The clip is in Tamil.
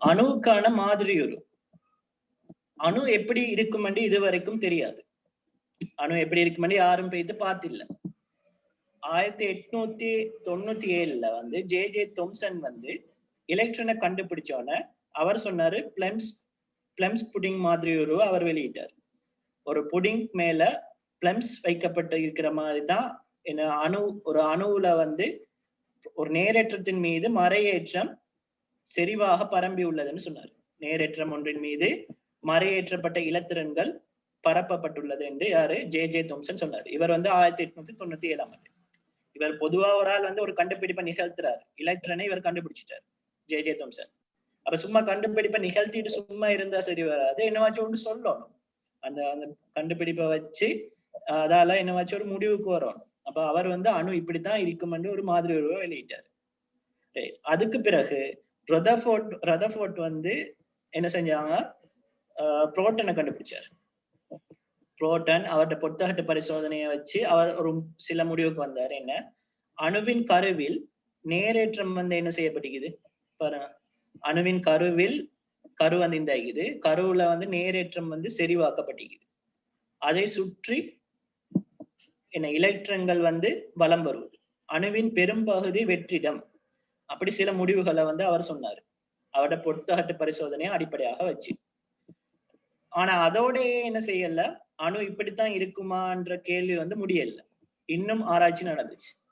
அணுவுக்கான மாதிரி ஒரு அணு எப்படி இருக்குமென்று இது வரைக்கும் தெரியாது. அணு எப்படி இருக்குமென்று யாரும் பெய்து பார்த்தில்ல. ஆயிரத்தி எட்நூத்தி தொண்ணூத்தி ஏழுல வந்து ஜே ஜே தொம்சன் வந்து எலக்ட்ரனை கண்டுபிடிச்சோன்னே அவர் சொன்னாரு பிளம்ஸ் பிளம்ஸ் புடிங் மாதிரி ஒரு அவர் வெளியிட்டார். ஒரு புடிங் மேல பிளம்ஸ் வைக்கப்பட்டு இருக்கிற மாதிரி தான் என்ன அணு ஒரு அணுவுல வந்து ஒரு நேரேற்றத்தின் மீது மறையேற்றம் செறிவாக பரம்பி உள்ளதுன்னு சொன்னார். நேரேற்றம் ஒன்றின் மீது மறையேற்றப்பட்ட இலத்திரன்கள் பரப்பப்பட்டுள்ளது என்று யாரு? ஜே. ஜே. தோம்சன் சொன்னார். இவர் வந்து ஆயிரத்தி எட்நூத்தி தொண்ணூத்தி ஏழாம் ஆண்டு. இவர் பொதுவா ஒரு ஆள் வந்து ஒரு கண்டுபிடிப்பை நிகழ்த்துறாரு. இலக்ட்ரனை இவர் கண்டுபிடிச்சிட்டார் ஜே. ஜே. தோம்சன். அப்ப சும்மா கண்டுபிடிப்பை நிகழ்த்திட்டு சும்மா இருந்தா சரி வராது. என்னவாச்சும் ஒன்று சொல்லணும். அந்த அந்த கண்டுபிடிப்பை வச்சு அதால என்னவாச்சும் ஒரு முடிவுக்கு வரும் அப்ப அவர் வந்து அணு இப்படித்தான் இருக்குமென்று ஒரு மாதிரி உருவ வெளியிட்டார் அதுக்கு பிறகு ரதஃபோர்ட் ரதஃபோர்ட் வந்து என்ன செஞ்சாங்க? புரோட்டனை கண்டுபிடிச்சார். புரோட்டன் அவர்கிட்ட பொட்டகட்டு பரிசோதனையை வச்சு அவர் ஒரு சில முடிவுக்கு வந்தார். என்ன? அணுவின் கருவில் நேரேற்றம் வந்து என்ன செய்யப்பட்டிருக்குது? பாருங்க. அணுவின் கருவில் கரு வந்து இந்த இது கருவுல வந்து நேரேற்றம் வந்து செறிவாக்கப்பட்டுக்குது அதை சுற்றி என்ன? இலக்ட்ரன்கள் வந்து வலம் வருவது. அணுவின் பெரும்பகுதி வெற்றிடம். அப்படி சில முடிவுகளை வந்து அவர் சொன்னார். அவரோட பொட்டகட்டு பரிசோதனையை அடிப்படையாக வச்சு. ஆனா அதோட என்ன செய்யல? அணு இப்படித்தான் இருக்குமான்ற கேள்வி வந்து முடியல. இன்னும் ஆராய்ச்சி நடந்துச்சு.